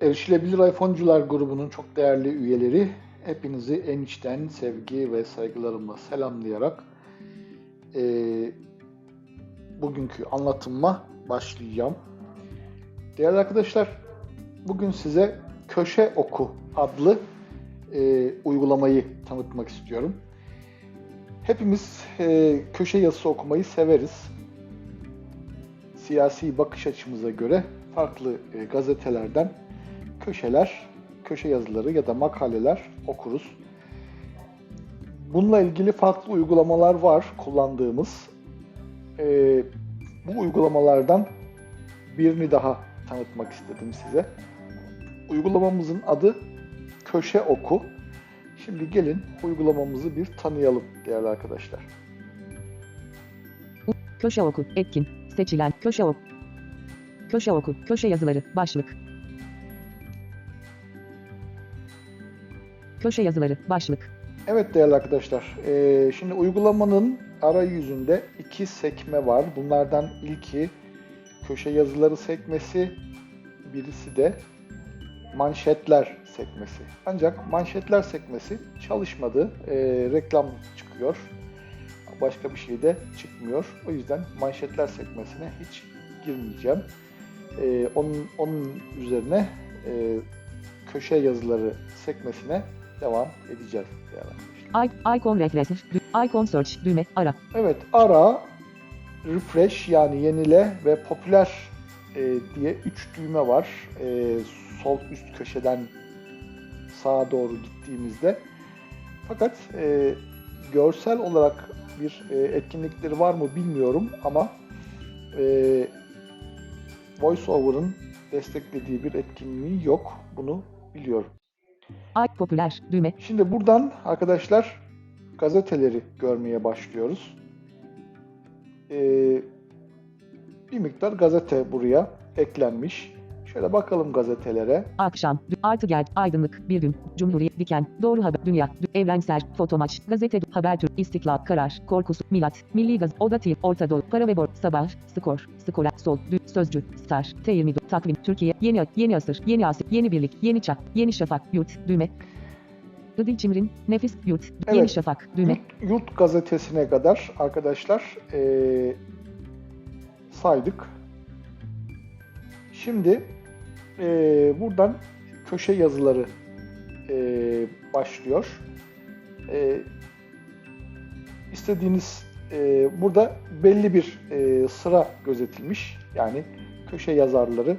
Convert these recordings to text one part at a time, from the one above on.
Erişilebilir iPhone'cular grubunun çok değerli üyeleri, hepinizi en içten sevgi ve saygılarımla selamlayarak eee, bugünkü anlatıma başlayacağım. Değerli arkadaşlar, bugün size Köşe Oku adlı eee, uygulamayı tanıtmak istiyorum. Hepimiz eee, köşe yazısı okumayı severiz. Siyasi bakış açımıza göre farklı e, gazetelerden köşeler, köşe yazıları ya da makaleler okuruz. Bununla ilgili farklı uygulamalar var kullandığımız. Ee, bu uygulamalardan birini daha tanıtmak istedim size. Uygulamamızın adı Köşe Oku. Şimdi gelin uygulamamızı bir tanıyalım değerli arkadaşlar. Köşe oku, etkin, seçilen, köşe oku. Köşe oku, köşe yazıları, başlık. Köşe yazıları, başlık. Evet değerli arkadaşlar, eee, şimdi uygulamanın arayüzünde iki sekme var. Bunlardan ilki köşe yazıları sekmesi, birisi de manşetler sekmesi. Ancak manşetler sekmesi çalışmadı, Eee, reklam çıkıyor. Başka bir şey de çıkmıyor. O yüzden manşetler sekmesine hiç girmeyeceğim. Eee, onun, onun üzerine köşe yazıları sekmesine devam edeceğiz değerli arkadaşlar. I- Icon refresher, dü- icon search, düğme, ara. Evet, ara, refresh yani yenile ve popüler e, diye üç düğme var. E, sol üst köşeden sağa doğru gittiğimizde. Fakat e, görsel olarak bir e, etkinlikleri var mı bilmiyorum ama e, VoiceOver'ın desteklediği bir etkinliği yok. Bunu biliyorum. I popüler, düğme, Şimdi buradan arkadaşlar gazeteleri görmeye başlıyoruz. Ee, bir miktar gazete buraya eklenmiş. Şöyle bakalım gazetelere. akşam, artı gel, aydınlık, bir gün, cumhuriyet, diken, doğru haber, dünya, dü- evrensel, fotomaç, gazete, habertür, istiklal, karar, korkusu, milat, milli gaz, oda TV, orta doğu, para ve bor, sabah, skor, skora, sol, dü, sözcü, star, T24, takvim, Türkiye, yeni, yeni asır, yeni asır, yeni birlik, yeni çak, yeni şafak, yurt, düğme, Idil Çimrin, nefis, yurt, yeni Evet. şafak, düğme, Yurt, Yurt gazetesine kadar arkadaşlar ee, saydık. Şimdi ee, buradan köşe yazıları ee, başlıyor. Ee, istediğiniz ee, burada belli bir ee, sıra gözetilmiş. Yani köşe yazarları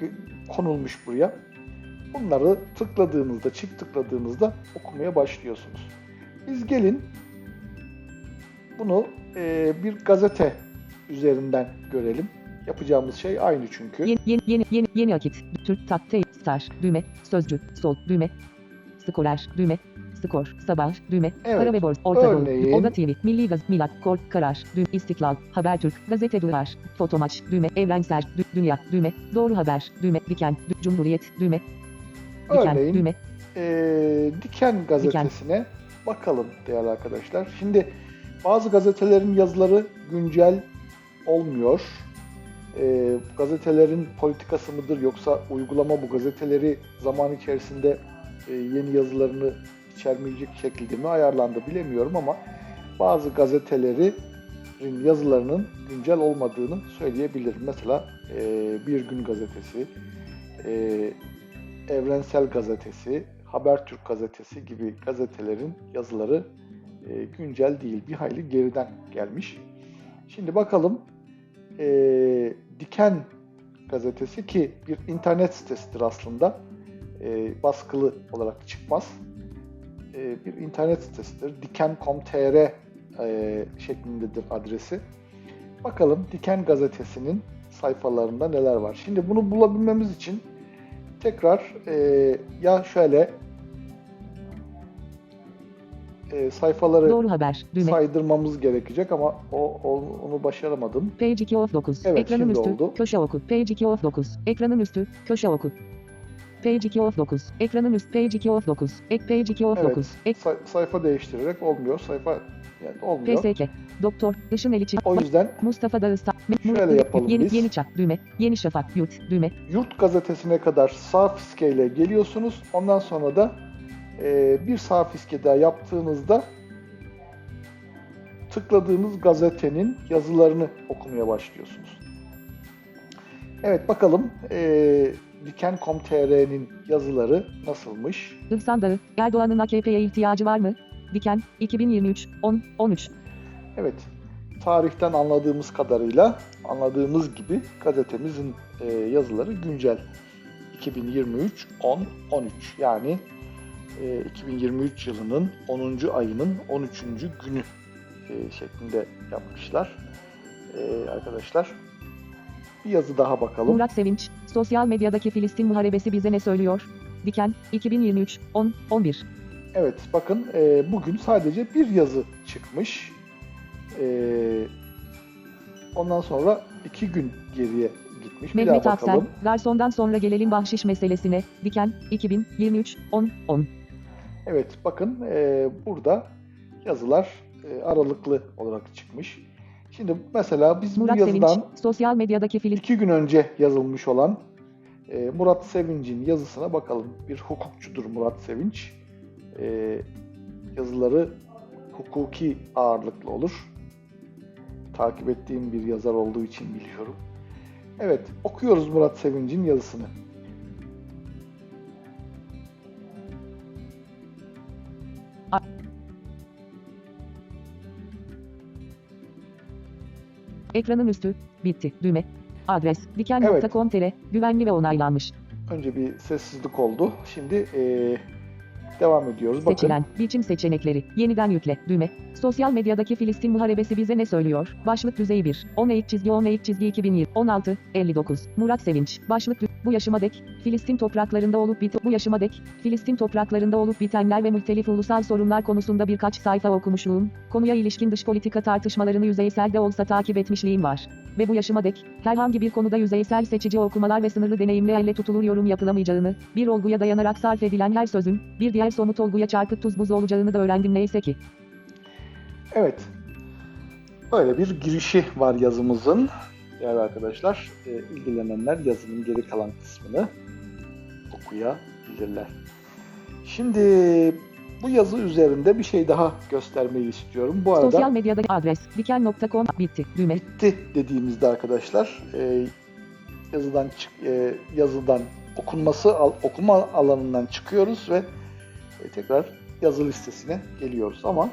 gö- konulmuş buraya. Bunları tıkladığınızda, çift tıkladığınızda okumaya başlıyorsunuz. Biz gelin bunu e, bir gazete üzerinden görelim. Yapacağımız şey aynı çünkü. yeni, yeni, yeni, yeni, yeni akit, Türk, tak, T, star, düğme, sözcü, sol, düğme, skorer, düğme, skor, sabah, düğme, Evet, Kara ve Borsa, Orta Doğu, örneğin- Oda TV, Milli Gaz, Milat, Kor, Karar, Düğüm, İstiklal, Habertürk, Gazete Duvar, Fotomaç, Düğme, Evrensel, Dü- Dünya, Düğme, Doğru Haber, Düğme, Diken, Dü- Cumhuriyet, Düğme, Diken, Örneğin Düğme, e, Diken gazetesine bakalım değerli arkadaşlar. Şimdi bazı gazetelerin yazıları güncel olmuyor. E, gazetelerin politikası mıdır yoksa uygulama bu gazeteleri zaman içerisinde e, yeni yazılarını içermeyecek şekilde mi ayarlandı bilemiyorum ama bazı gazetelerin yazılarının güncel olmadığını söyleyebilirim. Mesela e, Bir Gün Gazetesi, e, Evrensel Gazetesi, Habertürk Gazetesi gibi gazetelerin yazıları e, güncel değil, bir hayli geriden gelmiş. Şimdi bakalım e, Diken gazetesi ki bir internet sitesidir aslında, e, baskılı olarak çıkmaz. E, bir internet sitesidir. Diken.com.tr e, şeklindedir adresi. Bakalım Diken gazetesinin sayfalarında neler var. Şimdi bunu bulabilmemiz için tekrar e, ya şöyle e, sayfaları Doğru Haber, Düğme, saydırmamız gerekecek ama o, o- onu başaramadım. Page 2 of 9, Evet, ekranın üstü, oldu. köşe oku, Page 2 of 9, ekranın üstü, köşe oku. Page 2 of 9, ekranın üstü, Page 2 of 9, ek Page 2 of Evet. 9, ek Say- sayfa değiştirerek olmuyor. Sayfa yani olmuyor. PSK, Doktor, Işın Eliçi, O yüzden Mustafa Dağıstan, Şöyle yapalım yeni, biz. Yeni çağ düğme. Yeni şafak yurt düğme. Yurt gazetesine kadar sağ fiskeyle geliyorsunuz. Ondan sonra da e, bir sağ fiske daha yaptığınızda tıkladığınız gazetenin yazılarını okumaya başlıyorsunuz. Evet bakalım e, Diken.com.tr'nin yazıları nasılmış? Ihsan Dağı. Erdoğan'ın AKP'ye ihtiyacı var mı? Diken 2023 10 13. Evet, tarihten anladığımız kadarıyla, anladığımız gibi gazetemizin e, yazıları güncel. 2023 10 13 yani 2023 yılının 10. ayının 13. günü e, şeklinde yapmışlar. E, arkadaşlar bir yazı daha bakalım. Murat Sevinç. Sosyal medyadaki Filistin muharebesi bize ne söylüyor? Diken 2023 10 11. Evet bakın e, bugün sadece bir yazı çıkmış. E, ondan sonra iki gün geriye gitmiş. Mehmet Aksel. Garsondan sonra gelelim bahşiş meselesine. Diken 2023 10 10. Evet bakın e, burada yazılar e, aralıklı olarak çıkmış. Şimdi mesela biz Murat bu Sevinç. yazıdan Sosyal medyadaki Filistin iki gün önce yazılmış olan e, Murat Sevinç'in yazısına bakalım. Bir hukukçudur Murat Sevinç. E, yazıları hukuki ağırlıklı olur. Takip ettiğim bir yazar olduğu için biliyorum. Evet, okuyoruz Murat Sevinç'in yazısını. Ekranın üstü bitti düğme. Adres diken.com.tr güvenli ve onaylanmış. Önce bir sessizlik oldu. Şimdi e, devam ediyoruz. Bakın. Seçilen biçim seçenekleri yeniden yükle düğme. Sosyal medyadaki Filistin muharebesi bize ne söylüyor? Başlık düzeyi 1. 10 eğik çizgi 10 eğik çizgi 2020 16 59. Murat Sevinç. Başlık bu yaşıma dek Filistin topraklarında olup bit bu yaşıma dek Filistin topraklarında olup bitenler ve muhtelif ulusal sorunlar konusunda birkaç sayfa okumuşluğum, konuya ilişkin dış politika tartışmalarını yüzeysel de olsa takip etmişliğim var. Ve bu yaşıma dek herhangi bir konuda yüzeysel seçici okumalar ve sınırlı deneyimle elle tutulur yorum yapılamayacağını, bir olguya dayanarak sarf edilen her sözün bir diğer somut olguya çarpık tuz buz olacağını da öğrendim neyse ki. Evet. Böyle bir girişi var yazımızın. Değerli arkadaşlar, e, ilgilenenler yazının geri kalan kısmını okuyabilirler. Şimdi bu yazı üzerinde bir şey daha göstermeyi istiyorum. Bu arada Sosyal medyada adres diken.com bitti düğme. bitti dediğimizde arkadaşlar e, yazıdan çık, e, yazıdan okunması al- okuma alanından çıkıyoruz ve e, tekrar yazı listesine geliyoruz ama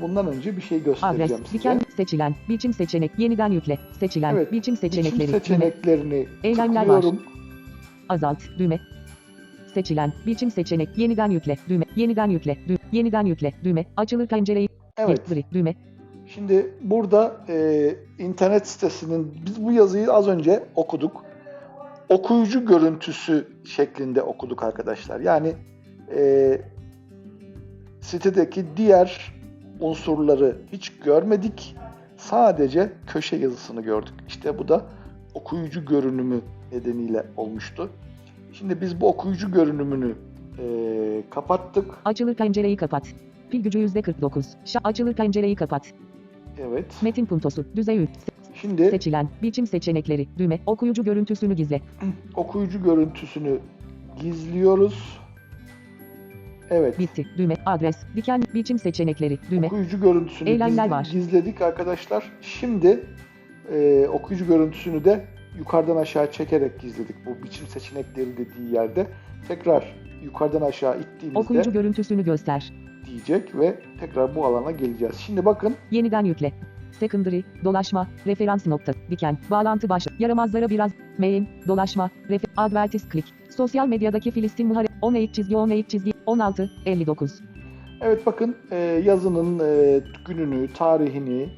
bundan önce bir şey göstereceğim Adres size. diken seçilen biçim seçenek yeniden yükle seçilen Evet, biçim seçenekleri Biçim seçeneklerini Eylemler var. azalt düğme. Seçilen biçim seçenek yeniden yükle düğme yeniden yükle düğme yeniden yükle düğme açılır pencereyi Evet. gri düğme Şimdi burada e, internet sitesinin biz bu yazıyı az önce okuduk. Okuyucu görüntüsü şeklinde okuduk arkadaşlar. Yani e, sitedeki diğer unsurları hiç görmedik. Sadece köşe yazısını gördük. İşte bu da okuyucu görünümü nedeniyle olmuştu. Şimdi biz bu okuyucu görünümünü e, kapattık. açılır pencereyi kapat. Pil gücü %49. Şa açılır pencereyi kapat. Evet. Metin puntosu düzey ül. Şimdi Seçilen biçim seçenekleri düğme okuyucu görüntüsünü gizle. okuyucu görüntüsünü gizliyoruz. Evet. Bitti düğme adres diken biçim seçenekleri düğme Okuyucu görüntüsünü Eylemler gizli- var. gizledik arkadaşlar. Şimdi e, okuyucu görüntüsünü de yukarıdan aşağı çekerek gizledik. Bu biçim seçenekleri dediği yerde tekrar yukarıdan aşağı ittiğimizde okuyucu görüntüsünü göster. diyecek ve tekrar bu alana geleceğiz. Şimdi bakın Yeniden yükle. Secondary, dolaşma, referans nokta, diken, bağlantı başlık, yaramazlara biraz, main, dolaşma, refer, advertis click, sosyal medyadaki Filistin muhare, 10 eğik çizgi 10 eğik çizgi, 16, 59. Evet bakın e, yazının e, gününü, tarihini,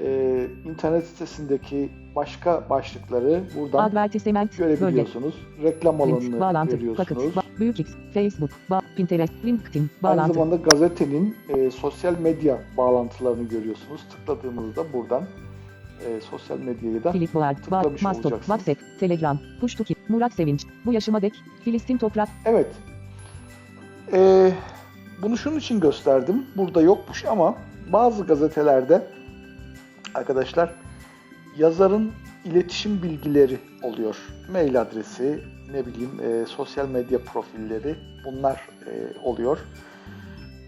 e, internet sitesindeki başka başlıkları buradan Advertisement, bölge, görebiliyorsunuz. Reklam alanını bağlantı, görüyorsunuz. paket, ba- büyük X, Facebook, ba- Pinterest, LinkedIn, Aynı bağlantı, zamanda gazetenin e, sosyal medya bağlantılarını görüyorsunuz. Tıkladığımızda buradan e, sosyal medyayı da Philip Board, tıklamış Mastop, olacaksınız. WhatsApp, Telegram, Push to Keep, Murat Sevinç, bu yaşıma dek, Filistin toprak, Evet. E, bunu şunun için gösterdim. Burada yokmuş ama bazı gazetelerde arkadaşlar yazarın iletişim bilgileri oluyor. Mail adresi, ne bileyim e, sosyal medya profilleri bunlar e, oluyor.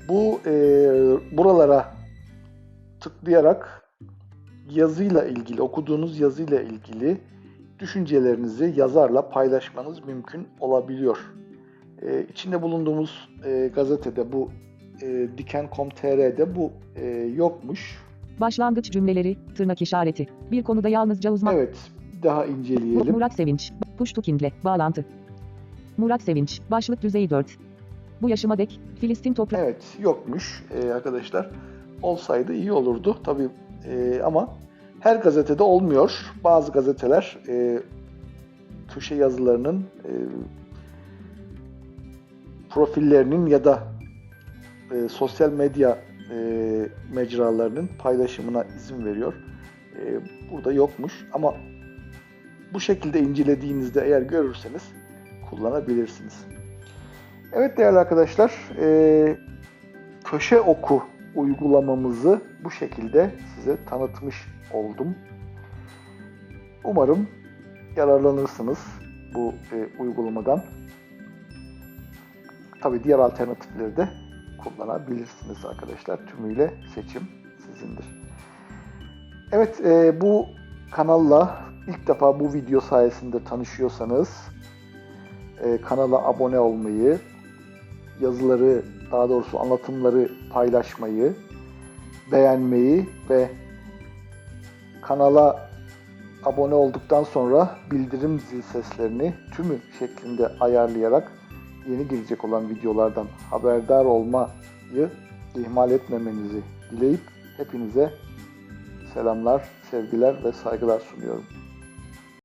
Bu e, buralara tıklayarak yazıyla ilgili, okuduğunuz yazıyla ilgili düşüncelerinizi yazarla paylaşmanız mümkün olabiliyor. E, içinde bulunduğumuz e, gazetede bu e, Diken.com.tr'de bu e, yokmuş. Başlangıç cümleleri, tırnak işareti. Bir konuda yalnızca uzman. Evet, daha inceleyelim. Murat Sevinç. Push to. Bağlantı. Murat Sevinç. Başlık düzeyi 4. Bu yaşıma dek Filistin toprağı. Evet, yokmuş e, arkadaşlar. Olsaydı iyi olurdu tabii e, ama her gazetede olmuyor. Bazı gazeteler e, köşe yazılarının e, profillerinin ya da e, sosyal medya e, mecralarının paylaşımına izin veriyor. E, burada yokmuş ama bu şekilde incelediğinizde eğer görürseniz kullanabilirsiniz. Evet değerli arkadaşlar, e, köşe oku uygulamamızı bu şekilde size tanıtmış oldum. Umarım yararlanırsınız bu e, uygulamadan. Tabi diğer alternatifleri de kullanabilirsiniz arkadaşlar. Tümüyle seçim sizindir. Evet e, bu kanalla ilk defa bu video sayesinde tanışıyorsanız e, kanala abone olmayı, yazıları daha doğrusu anlatımları paylaşmayı, beğenmeyi ve kanala abone olduktan sonra bildirim zil seslerini tümü şeklinde ayarlayarak yeni gelecek olan videolardan haberdar olmayı ihmal etmemenizi dileyip hepinize selamlar, sevgiler ve saygılar sunuyorum.